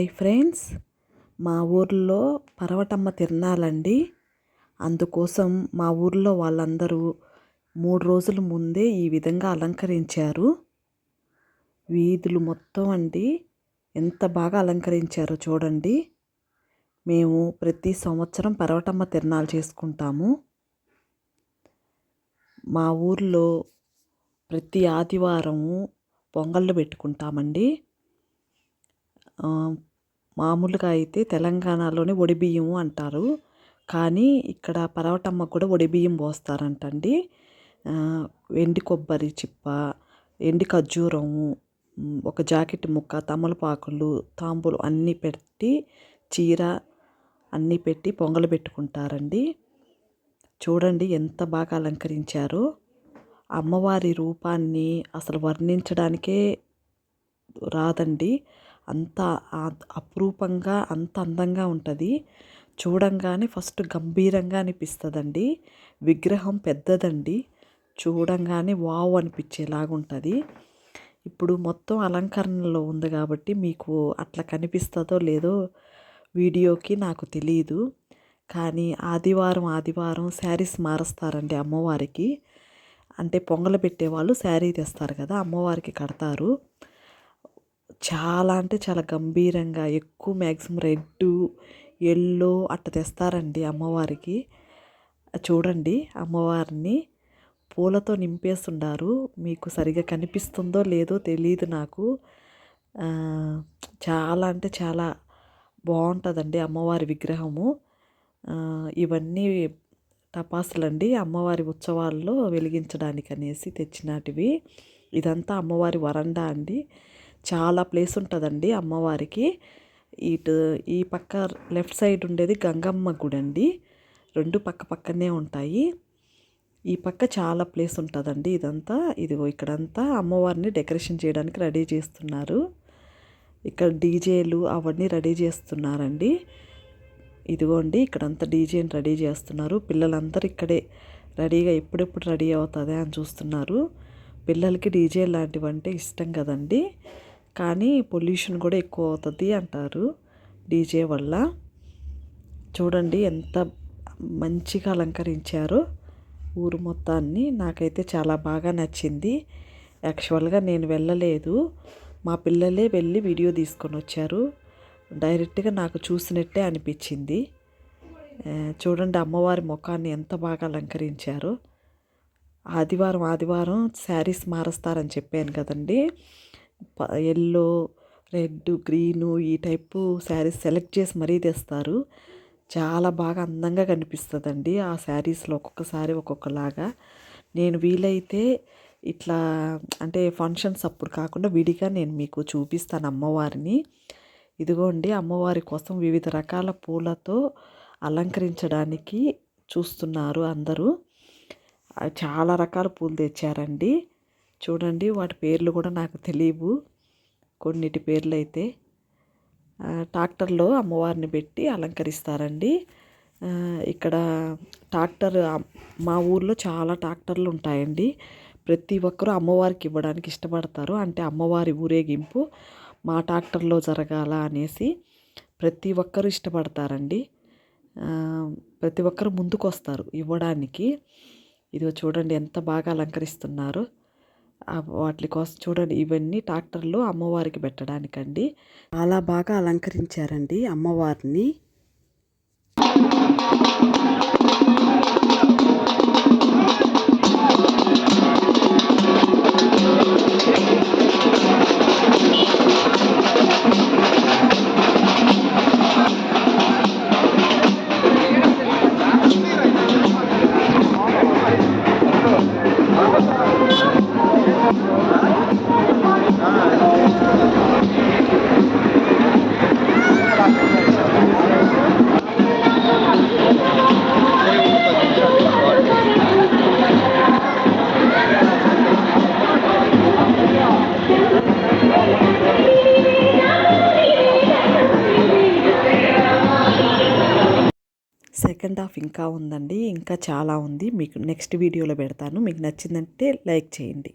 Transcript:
Hi friends. మా ఊర్లో పర్వటమ్మ తిరణాలండి అందుకోసం మా ఊర్లో వాళ్ళందరూ మూడు రోజుల ముందే ఈ విధంగా అలంకరించారు. వీధులు మొత్తం అండి ఎంత బాగా అలంకరించారో చూడండి. మేము ప్రతి సంవత్సరం పర్వటమ్మ తిరణాలు చేసుకుంటాము. మా ఊర్లో ప్రతి ఆదివారము పొంగళ్ళు పెట్టుకుంటామండి. మామూలుగా అయితే తెలంగాణలోనే బియ్యము అంటారు. కానీ ఇక్కడ పరవటమ్మ కూడా బియ్యం పోస్తారంటండి. ఎండి కొబ్బరి చిప్ప ఎండి ఖర్జూరము ఒక జాకెట్ ముక్క తమలపాకులు తాంబూలు అన్నీ పెట్టి చీర అన్నీ పెట్టి పొంగలు పెట్టుకుంటారండి. చూడండి ఎంత బాగా అలంకరించారో. అమ్మవారి రూపాన్ని అసలు వర్ణించడానికే రాదండి. అంత అపురూపంగా అంత అందంగా ఉంటుంది. చూడంగానే ఫస్ట్ గంభీరంగా అనిపిస్తుందండి. విగ్రహం పెద్దదండి. చూడంగానే వావ్ అనిపించేలాగా ఉంటుంది. ఇప్పుడు మొత్తం అలంకరణలో ఉంది కాబట్టి మీకు అట్లా కనిపిస్తుందో లేదో వీడియోకి నాకు తెలియదు కానీ ఆదివారం ఆదివారం శారీస్ మారుస్తారండి అమ్మవారికి. అంటే పొంగలు పెట్టేవాళ్ళు శారీ తెస్తారు కదా అమ్మవారికి కడతారు. చాలా అంటే చాలా గంభీరంగా ఎక్కువ మ్యాక్సిమం రెడ్ ఎల్లో అట్ట తెస్తారండి అమ్మవారికి. చూడండి అమ్మవారిని పూలతో నింపేస్తున్నారు మీకు సరిగా కనిపిస్తుందో లేదో తెలియదు నాకు. చాలా అంటే చాలా బాగుంటుందండి అమ్మవారి విగ్రహము. ఇవన్నీ టపాసులండి అమ్మవారి ఉత్సవాల్లో వెలిగించడానికి అనేసి తెచ్చినాటివి. ఇదంతా అమ్మవారి వరండా అండి. చాలా ప్లేస్ ఉంటుందండి అమ్మవారికి. ఇటు ఈ పక్క లెఫ్ట్ సైడ్ ఉండేది గంగమ్మ గుడి అండి. రెండు పక్క పక్కనే ఉంటాయి. ఈ పక్క చాలా ప్లేస్ ఉంటుందండి ఇదంతా. ఇదిగో ఇక్కడంతా అమ్మవారిని డెకరేషన్ చేయడానికి రెడీ చేస్తున్నారు. ఇక్కడ డీజేలు అవన్నీ రెడీ చేస్తున్నారండి. ఇదిగోండి ఇక్కడంతా డీజేని రెడీ చేస్తున్నారు. పిల్లలందరూ ఇక్కడే రెడీగా ఎప్పుడెప్పుడు రెడీ అవుతుంది అని చూస్తున్నారు. పిల్లలకి డీజే లాంటివంటే ఇష్టం కదండి. కానీ పొల్యూషన్ కూడా ఎక్కువ అవుతుంది అంటారు డీజే వల్ల. చూడండి ఎంత మంచిగా అలంకరించారో. ఊరు మొత్తాన్ని నాకైతే చాలా బాగా నచ్చింది. యాక్చువల్గా నేను వెళ్ళలేదు. మా పిల్లలే వెళ్ళి వీడియో తీసుకొని వచ్చారు. డైరెక్ట్గా నాకు చూసినట్టే అనిపించింది. చూడండి అమ్మవారి ముఖాన్ని ఎంత బాగా అలంకరించారు. ఆదివారం ఆదివారం శారీస్ మారుస్తారని చెప్పాను కదండి. ఎల్లో రెడ్ గ్రీను ఈ టైపు శారీస్ సెలెక్ట్ చేసి మరీ తెస్తారు. చాలా బాగా అందంగా కనిపిస్తుందండి ఆ శారీస్లో ఒక్కొక్కసారి ఒక్కొక్కలాగా. నేను వీలైతే ఇట్లా అంటే ఫంక్షన్స్ అప్పుడు కాకుండా విడిగా నేను మీకు చూపిస్తాను అమ్మవారిని. ఇదిగోండి అమ్మవారి కోసం వివిధ రకాల పూలతో అలంకరించడానికి చూస్తున్నారు అందరూ. చాలా రకాల పూలు తెచ్చారండి. చూడండి వాటి పేర్లు కూడా నాకు తెలియవు కొన్నిటి పేర్లు అయితే ట్రాక్టర్లో అమ్మవారిని పెట్టి అలంకరిస్తారండి. ఇక్కడ ట్రాక్టర్ మా ఊర్లో చాలా ట్రాక్టర్లు ఉంటాయండి. ప్రతి ఒక్కరూ అమ్మవారికి ఇవ్వడానికి ఇష్టపడతారు. అంటే అమ్మవారి ఊరేగింపు మా ట్రాక్టర్లో జరగాల అనేసి ప్రతి ఒక్కరు ఇష్టపడతారండి. ప్రతి ఒక్కరు ముందుకు వస్తారు ఇవ్వడానికి. ఇదిగో చూడండి ఎంత బాగా అలంకరిస్తున్నారు. వాటి కోసం చూడండి ఇవన్నీ ట్రాక్టర్లో అమ్మవారికి పెట్టడానికండి. చాలా బాగా అలంకరించారండి అమ్మవారిని. సెకండ్ హాఫ్ ఇంకా ఉందండి ఇంకా చాలా ఉంది. మీకు నెక్స్ట్ వీడియోలో పెడతాను. మీకు నచ్చిందంటే లైక్ చేయండి.